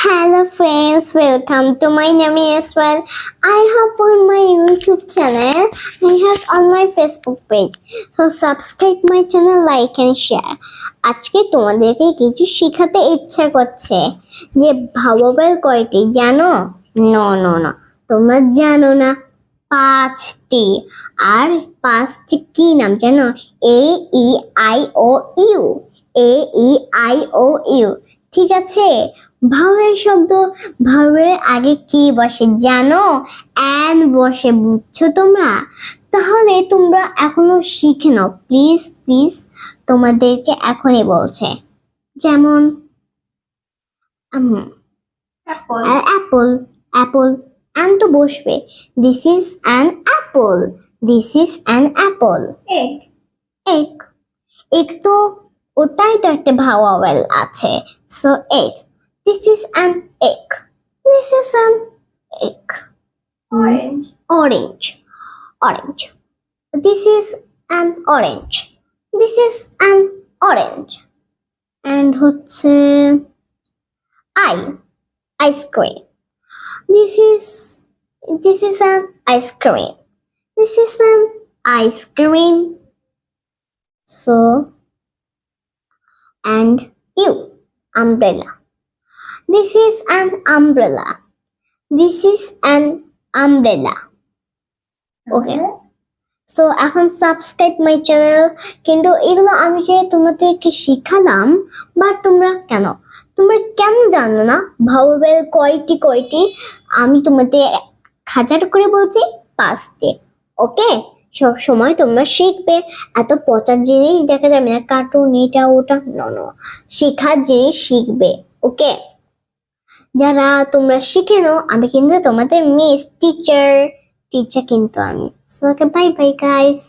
Hello friends, welcome to my name as well. I have on my YouTube channel. I have on my Facebook page. So subscribe my channel, like and share. আজকে তোমাদেরকে কিছু শেখাতে ইচ্ছা করছে যে ভাওয়াল কয়টি জানো ন ন না তোমরা জানো না পাঁচটি আর পাঁচটি কি নাম জানো A E I O U A E I O U ঠিক আছে? ভাওয়ের শব্দ ভাওয়ের আগে কি বসে জানো? অ্যান বসে বুঝছ তোমরা? তাহলে তোমরা এখনও শিখে নাও। প্লিজ প্লিজ তোমাদেরকে এখনই বলছে। যেমন. অ্যাপল। অ্যাপল অ্যান তো বসবে। This is an apple this is an apple Egg. এক এক তো ওটাই তো একটা ভাওয়াল আছে সো এক দিস ইজ অ্যান এক দিস ইজ অ্যান এক Orange. orange orange this is an orange this is an orange and হচ্ছে i ice cream this is this is an ice cream this is an ice cream so and you umbrella. This is an umbrella. This is an umbrella. Okay. So এখন subscribe my channel কিন্তু এগুলো আমি যে তোমাদেরকে শিখালাম but তোমরা কেন? তোমরা কেন জানো না? ভাওয়েল কয়টি কয়টি? আমি তোমাদের হাজার করে বলছি পাঁচটি ওকে সব সময় তোমরা শিখবে। এত পচার জিনিস দেখা যাবে না কার্টুন এটা, ওটা ন শেখার জিনিস শিখবে ওকে যারা তোমরা শিখে নাও, আমি কিন্তু তোমাদের মিস টিচার টিচার কিন্তু আমি। So okay bye bye guys